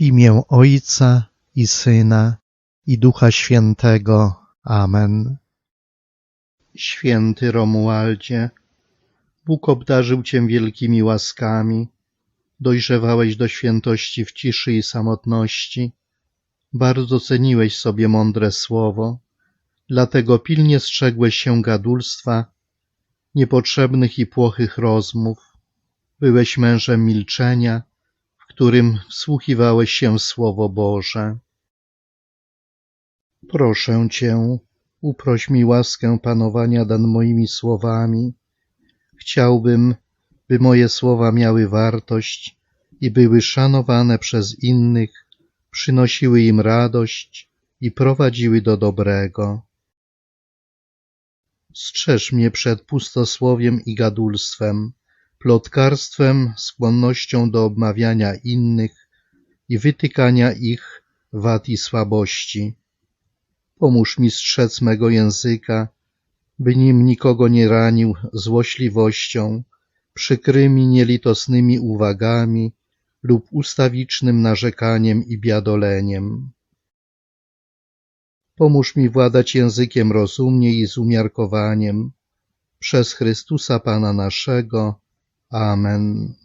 Imię Ojca i Syna i Ducha Świętego. Amen. Święty Romualdzie, Bóg obdarzył Cię wielkimi łaskami, dojrzewałeś do świętości w ciszy i samotności, bardzo ceniłeś sobie mądre słowo, dlatego pilnie strzegłeś się gadulstwa, niepotrzebnych i płochych rozmów, byłeś mężem milczenia, którym wsłuchiwałeś się w Słowo Boże. Proszę Cię, uproś mi łaskę panowania nad moimi słowami. Chciałbym, by moje słowa miały wartość i były szanowane przez innych, przynosiły im radość i prowadziły do dobrego. Strzeż mnie przed pustosłowiem i gadulstwem, plotkarstwem, skłonnością do obmawiania innych i wytykania ich wad i słabości. Pomóż mi strzec mego języka, by nim nikogo nie ranił złośliwością, przykrymi nielitosnymi uwagami lub ustawicznym narzekaniem i biadoleniem. Pomóż mi władać językiem rozumnie i z umiarkowaniem. Przez Chrystusa Pana naszego. Um, Amen.